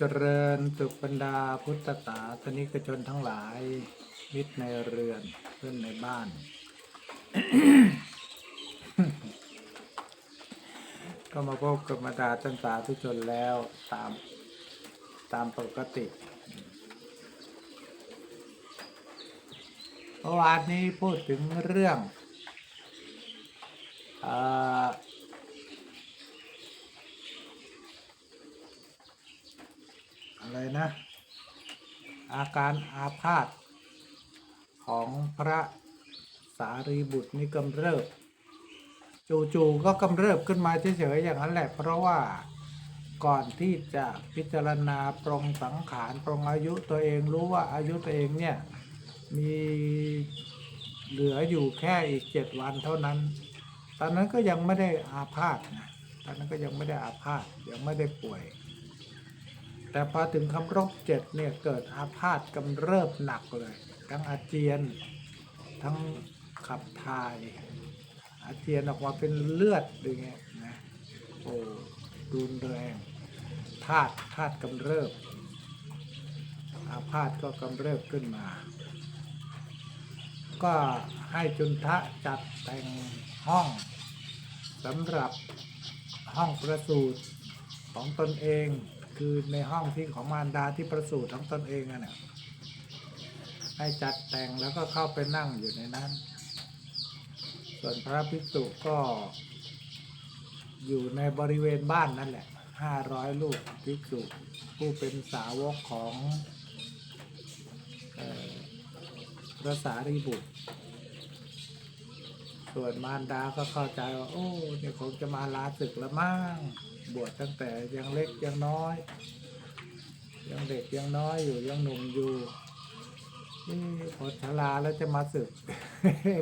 เจริญสุขบรรดาพุทธศาสนิกชนทั้งหลาย มิตรในเรือนเพื่อนในบ้าน ก็มาพบกับบรรดาท่านสาธุชนแล้วตามตามปกติเมื่อวานนี้พูดถึงเรื่องเอ อะไรนะ อาการอาพาธของพระสารีบุตรนี่กำเริบ จู่ๆก็กำเริบขึ้นมาเฉยๆอย่างนั้นแหละ เพราะว่าก่อนที่จะพิจารณาปรงสังขารปรงอายุตัวเองรู้ว่าอายุตัวเองเนี่ย มีเหลืออยู่แค่อีกเจ็ดวันเท่านั้น ตอนนั้นก็ยังไม่ได้อาพาธนะตอนนั้นก็ยังไม่ได้อาพาธยังไม่ได้ป่วย แต่พอถึงคำรบเจ็ดเนี่ยเกิดอาพาธกำเริบหนักเลย ทั้งอาเจียน ทั้งขับถ่าย อาเจียนออกมาเป็นเลือดอย่างเงี้ยนะโอ้รุนแรงธาตุธาตุกำเริบ อาพาธก็กำเริบขึ้นมา ก็ให้จุนทะจัดแต่งห้องสำหรับห้องประสูติของตนเอง คือในห้องที่ของมารดาที่ประสูติของตนเองอะเนี่ยให้จัดแต่งแล้วก็เข้าไปนั่งอยู่ในนั้น ส่วนพระภิกษุก็อยู่ในบริเวณบ้านนั่นแหละห้าร้อยลูกภิกษุผู้เป็นสาวกของพระสารีบุตร ส่วนมารดาก็เข้าใจว่า โอ้เนี่ยคงจะมาลาศึกแล้วมั้ง บวชตั้งแต่ยังเล็กยังน้อย ยังเด็กยังน้อยอยู่ยังหนุ่มอยู่นี่พอชราแล้วจะมาศึก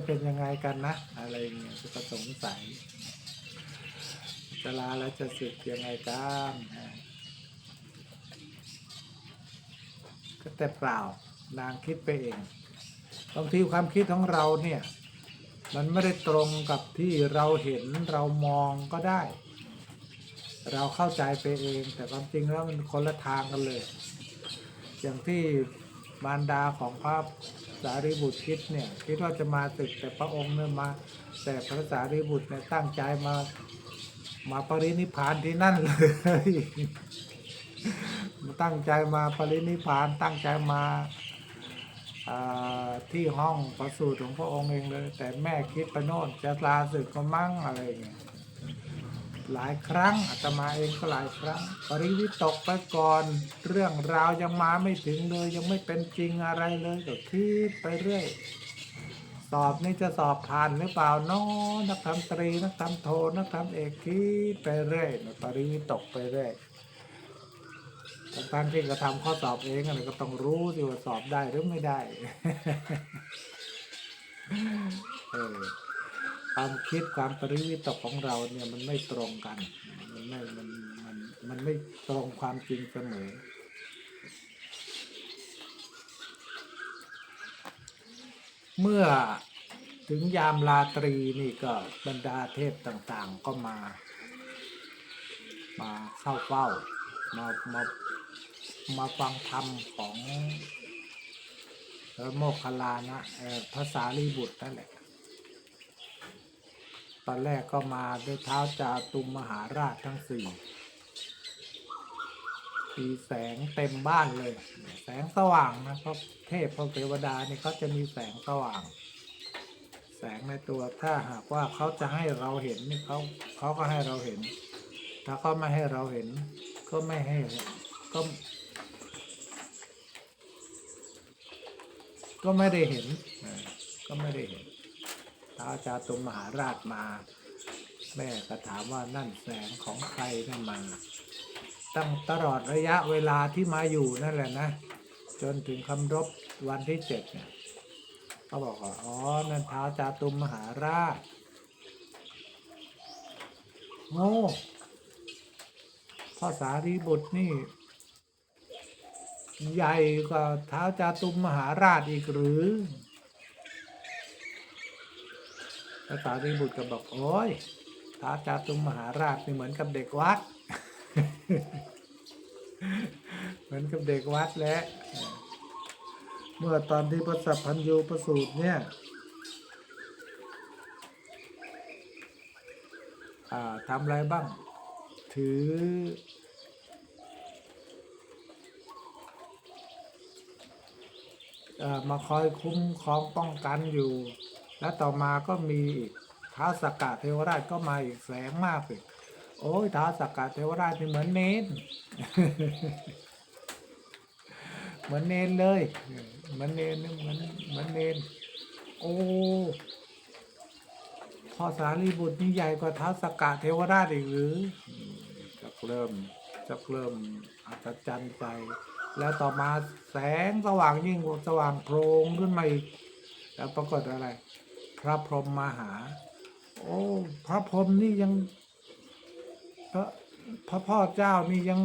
เป็นยังไงกันนะ อะไรเงี้ยก็สงสัยชราแล้วจะศึกยังไงกันก็แต่เปล่านางคิดไปเองบางทีความคิดของเราเนี่ย มันไม่ได้ตรงกับที่เราเห็นเรามองก็ได้ เราเข้าใจไปเอง แต่ความจริงแล้วมันคนละทางกันเลย อย่างที่มารดาของพระสารีบุตรคิดเนี่ยคิดว่าจะมาตึกแต่พระองค์เนี่ยมา แต่พระสารีบุตรเนี่ยตั้งใจมามาปรินิพานที่นั่นเลยตั้งใจมาปรินิพานตั้งใจมาอ่าที่ห้องประสูติของพระองค์เองเลย แต่แม่คิดไปโน่นจะลาศึกก็มั่งอะไรอย่างเงี้ย หลายครั้งอาตมาเองก็หลายครั้ง ปริวิตกไปก่อน เรื่องราวยังมาไม่ถึงเลยยังไม่เป็นจริงอะไรเลยก็คิดไปเรื่อย สอบนี่จะสอบผ่านหรือเปล่านาะนักธรรมตรีนักธรรมโทนักธรรมเอกคิดไปเรื่อยปริวิตกไปเรื่อยทั้งที่กระทำข้อสอบเองอะไรก็ต้องรู้สิว่าสอบได้หรือไม่ได้ เออ ความคิดความปริวิตกของเราเนี่ยมันไม่ตรงกัน มันไม่ มัน มัน มันไม่ตรงความจริงเสมอ เมื่อถึงยามราตรีนี่ก็บรรดาเทพต่างๆก็มา มาเข้าเฝ้า มา มา มาฟังธรรมของพระโมคคัลลานะเอ่อพระสารีบุตรนั่นแหละ ตอนแรกก็มาด้วยเท้าจาตุมมหาราชทั้งสี่มีแสงเต็มบ้านเลย แสงสว่างนะเพราะเทพพระเทวดานี่เขาจะมีแสงสว่าง แสงในตัวถ้าหากว่าเขาจะให้เราเห็นนี่เขาเขาก็ให้เราเห็น ถ้าเขาไม่ให้เราเห็น ก็ไม่ให้ก็ ก็ไม่ได้เห็นก็ไม่ได้เห็น ท้าวจาตุมมหาราชมา แม่ก็ถามว่านั่นแสงของใครนั่นมาตั้งตลอดระยะเวลาที่มาอยู่นั่นแหละนะ จนถึงคำรบวันที่เจ็ดเนี่ยเขาบอกว่าอ๋อนั่นท้าวจาตุมมหาราชโง่พ่อสารีบุตรนี่ ใหญ่กว่าท้าวจาตุมมหาราชอีกหรือ พระสารีบุตรก็บอกโอ้ยเท้าจาตุมมหาราชนี่เหมือนกับเด็กวัด เหมือนกับเด็กวัดแหละเมื่อตอนที่พระสัพพัญญูประสูตรเนี่ยทำอะไรบ้าง ถืออมาคอยคุ้มครองป้องกันอยู่ แล้วต่อมาก็มีอีกท้าสกกะเทวราชก็มาอีกแสงมากอีกโอ้ยท้าสกกะเทวราชนี่เหมือนเนนเหมือนเนนเลยเหมือนเนนเหมือนเหมือนเนนโอ้พอสารีบุตรนี่ใหญ่กว่าท้าสกกะเทวราชอีกหรือจะเริ่มจะเริ่มอัศจรรย์ใจแล้วต่อมาแสงสว่างยิ่งกว่าสว่างโพลงขึ้นมาอีกแล้วปรากฏอะไร ระพรหมมาหา โอ้ พระพรหมนี่ยัง พระพระพ่อเจ้านี่ยัง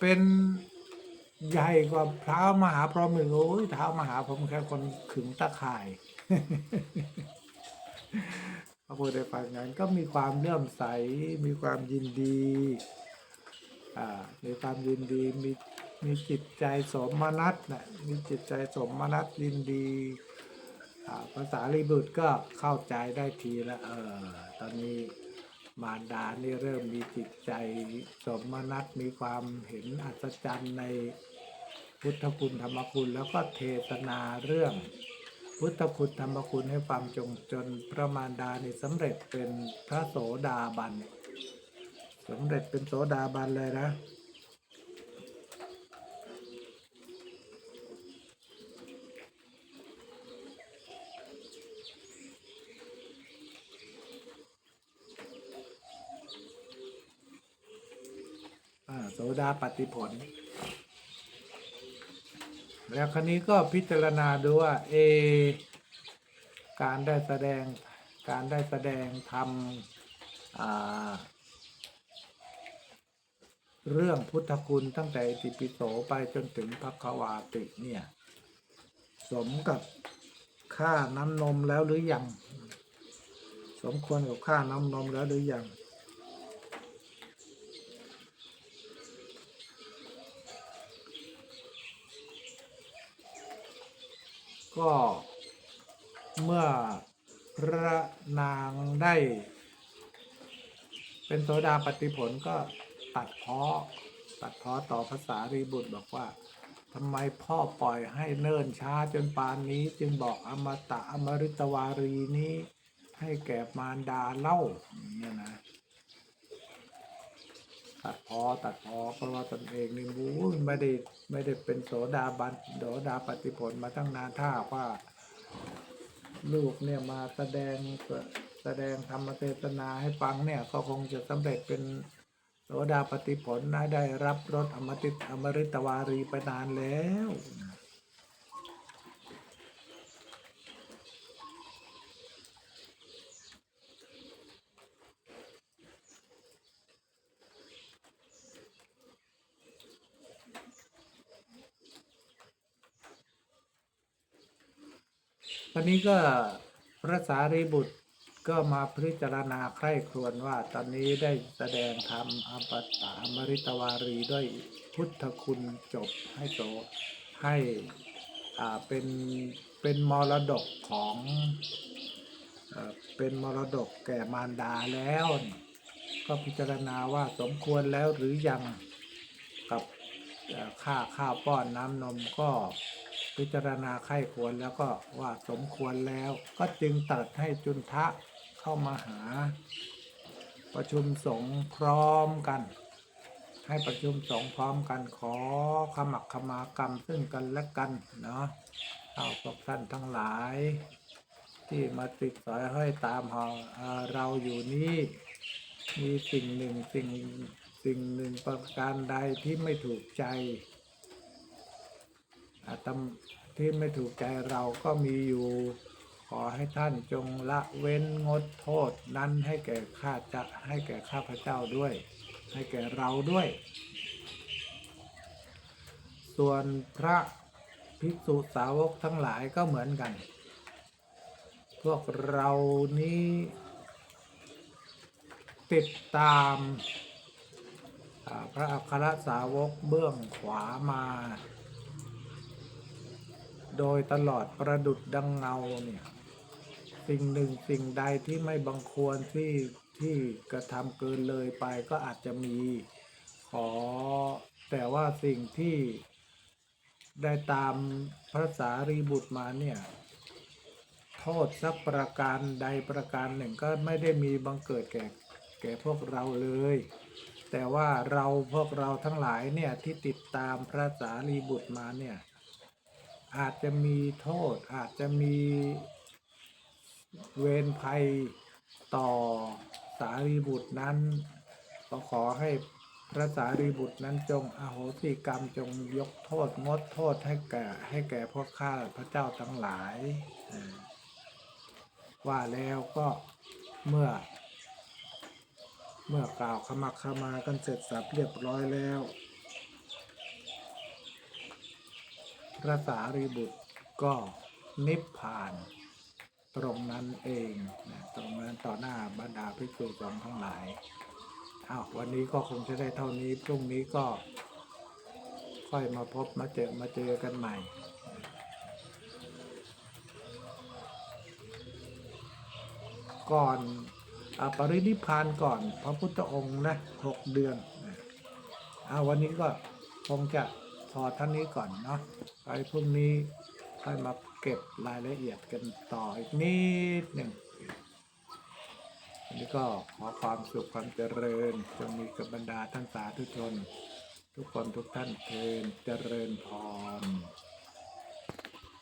เป็นใหญ่กว่าเท้ามหาพรหมอีกโอ้ยเท้ามหาพรหมแค่คนขึงตะข่ายพระพุทธฟังนั้นก็มีความเลื่อมใส มีความยินดี อ่า มีความยินดี มีมีจิตใจสมนัตนะมีจิตใจสมนัตยินดี ภาษาลีบุตรก็เข้าใจได้ทีละเออตอนนี้มารดานี่เริ่มมีจิตใจสมนัตมีความเห็นอัศจรรย์ในพุทธคุณธรรมคุณ แล้วก็เทศนาเรื่องพุทธคุณธรรมคุณให้ฟังจงจนพระมารดานี่สำเร็จเป็นพระโสดาบันสำเร็จเป็นโสดาบันเลยนะ โสดาปฏิผล แล้วครนี้ก็พิจารณาดูว่าเอ การได้แสดงการได้แสดงทำเรื่องพุทธคุณตั้งแต่ติปิโสไปจนถึงพระควาติเนี่ย สมกับค่าน้ำนมแล้วหรือยัง สมควรกับค่าน้ำนมแล้วหรือยัง ก็เมื่อพระนางได้ เป็นโสดาปฏิผลก็ตัดเพ้อตัดเพ้อต่อภาษารีบุตรบอกว่าทำไมพ่อปล่อยให้เนิ่นช้าจนปานนี้จึงบอกอมตะอมฤตวารีนี้ให้แก่มารดาเล่าเนี่ยนะ ตัดพอตัดพอเพราะว่าตนเองนี่มู้ไม่ได้ไม่ได้เป็นโสดาบันโสดาปฏิผลมาตั้งนานถ้าว่า ลูกเนี่ยมาแสดงแสดงธรรมเทศนาให้ฟังเนี่ยก็คงจะสำเร็จเป็นโสดาปฏิผลนะได้รับรสอมติอมฤตวารีไปนานแล้ว ตอนนี้ก็พระสารีบุตรก็มาพิจารณาใคร่ครวญว่าตอนนี้ได้แสดงธรรมอมตะอมริตวารีด้วยพุทธคุณจบให้โตให้อ่าเป็นเป็นมรดกของเอ่อเป็นมรดกแก่มารดาแล้วนี่ก็พิจารณาว่าสมควรแล้วหรือยังกับเอ่อค่าข้าวป้อนน้ำนมก็ พิจารณาไข้ควรแล้วก็ว่าสมควรแล้ว ก็จึงตัดให้จุนทะเข้ามาหา ประชุมสงฆ์พร้อมกัน ให้ประชุมสงฆ์พร้อมกันขอขมักขมากรรมซึ่งกันและกันเนาะเอาพวกท่านทั้งหลาย ที่มาติดสอยห้อยตามเราเอ่อเราอยู่นี้มีสิ่งหนึ่งสิ่งสิ่งหนึ่งประการใดที่ไม่ถูกใจ ตมที่ไม่ถูกใจเราก็มีอยู่ ขอให้ท่านจงละเว้นงดโทษนั้นให้แก่ข้าจะให้แก่ข้าพเจ้าด้วย ให้แก่เราด้วย ส่วนพระภิกษุสาวกทั้งหลายก็เหมือนกัน พวกเรานี้ติดตามพระอัครสาวกเบื้องขวามา โดยตลอดประดุดดังเงาเนี่ยสิ่งหนึ่งสิ่งใดที่ไม่บังควรที่ที่กระทำเกินเลยไปก็อาจจะมีขอ แต่ว่าสิ่งที่ได้ตามพระสารีบุตรมาเนี่ยโทษสักประการใดประการหนึ่งก็ไม่ได้มีบังเกิดแก่แก่พวกเราเลย แต่ว่าเราพวกเราทั้งหลายเนี่ยที่ติดตามพระสารีบุตรมาเนี่ย อาจจะมีโทษ อาจจะมีเวรภัยต่อสารีบุตรนั้นก็ขอให้พระสารีบุตรนั้นจงอโหสิกรรมจงยกโทษงดโทษให้แก่ให้แก่พวกข้าพระเจ้าทั้งหลาย ว่าแล้วก็เมื่อ เมื่อกล่าวขมักขมากันเสร็จสับเรียบร้อยแล้ว พระสารีบุตรก็นิพพาน ตรงนั้นเองนะตรงนั้นต่อหน้าบรรดาภิกษุสงฆ์ทั้งหลายอ้าววันนี้ก็คงจะได้เท่านี้ พรุ่งนี้ก็ ค่อยมาพบมาเจอมาเจอกันใหม่ก่อนอปรินิพพานก่อนพระพุทธองค์นะหกเดือนเอาวันนี้ก็คงจะ พอท่านนี้ก่อนเนาะไปพรุ่งนี้ค่อยมาเก็บรายละเอียดกันต่ออีกนิดหนึ่งอันนี้ก็ขอความสุขความเจริญจงมีกับบรรดาท่านสาธุชน ทุกคนทุกท่านเทินเจริญพร